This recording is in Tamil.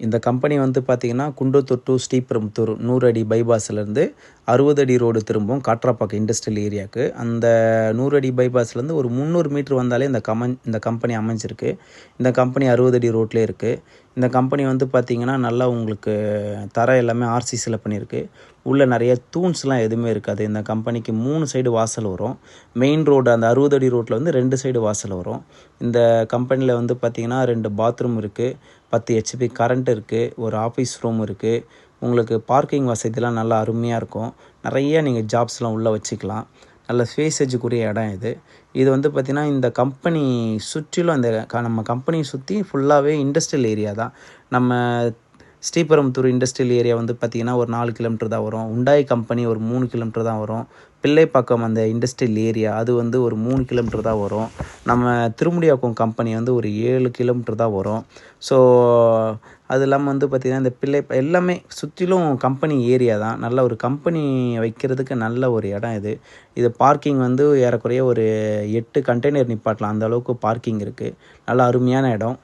இந்த கம்பெனி வந்து பார்த்திங்கன்னா குண்டத்தூர் டு ஸ்ரீபெரும்புத்தூர் நூறு அடி பைபாஸ்லேருந்து அறுபது அடி ரோடு திரும்பும் காட்ராப்பாக்கம் இண்டஸ்ட்ரியல் ஏரியாவுக்கு அந்த நூறு அடி பைபாஸ்லேருந்து ஒரு முந்நூறு மீட்ரு வந்தாலே இந்த கமன் இந்த கம்பெனி அமைஞ்சிருக்கு. இந்த கம்பெனி அறுபது அடி ரோட்லேயே இருக்குது இந்த கம்பெனி வந்து பார்த்திங்கன்னா நல்லா உங்களுக்கு தர எல்லாமே ஆர்சிசியில் பண்ணியிருக்கு. உள்ளே நிறைய தூண்ஸ்லாம் எதுவுமே இருக்காது. இந்த கம்பெனிக்கு மூணு சைடு வாசல் வரும். மெயின் ரோடு அந்த அறுபது அடி ரோட்டில் வந்து ரெண்டு சைடு வாசல் வரும். இந்த கம்பெனியில் வந்து பார்த்திங்கன்னா ரெண்டு பாத்ரூம் இருக்குது பத்து ஹெச்பி கரண்ட் இருக்குது ஒரு ஆஃபீஸ் ரூம் இருக்குது உங்களுக்கு பார்க்கிங் வசதிலாம் நல்லா அருமையாக இருக்கும். நிறைய நீங்கள் ஜாப்ஸ்லாம் உள்ளே வச்சுக்கலாம். நல்ல ஸ்பேசேஜுக்குரிய இடம் இது. இது வந்து பார்த்திங்கன்னா இந்த கம்பெனி சுற்றிலும் அந்த க- நம்ம கம்பெனியை சுற்றி ஃபுல்லாகவே இண்டஸ்ட்ரியல் ஏரியா தான். நம்ம ஸ்ரீபெரும்புத்தூர் இண்டஸ்ட்ரியல் ஏரியா வந்து பார்த்திங்கன்னா ஒரு நாலு கிலோமீட்டர் தான் வரும். உண்டாய் கம்பெனி ஒரு மூணு கிலோமீட்டர் தான் வரும். பிள்ளைப்பாக்கம் அந்த இண்டஸ்ட்ரியல் ஏரியா அது வந்து ஒரு மூணு கிலோமீட்டர் தான் வரும். நம்ம திருமுடியாக்கம் கம்பெனி வந்து ஒரு ஏழு கிலோமீட்டர் தான் வரும். ஸோ அது இல்லாமல் வந்து பார்த்திங்கன்னா இந்த பிள்ளை எல்லாமே சுற்றிலும் கம்பெனி ஏரியா தான். நல்ல ஒரு கம்பெனி வைக்கிறதுக்கு நல்ல ஒரு இடம் இது. இது பார்க்கிங் வந்து ஏறக்குறைய ஒரு எட்டு கண்டெய்னர் நிப்பாட்டலாம். அந்த அளவுக்கு பார்க்கிங் இருக்குது நல்ல அருமையான இடம்.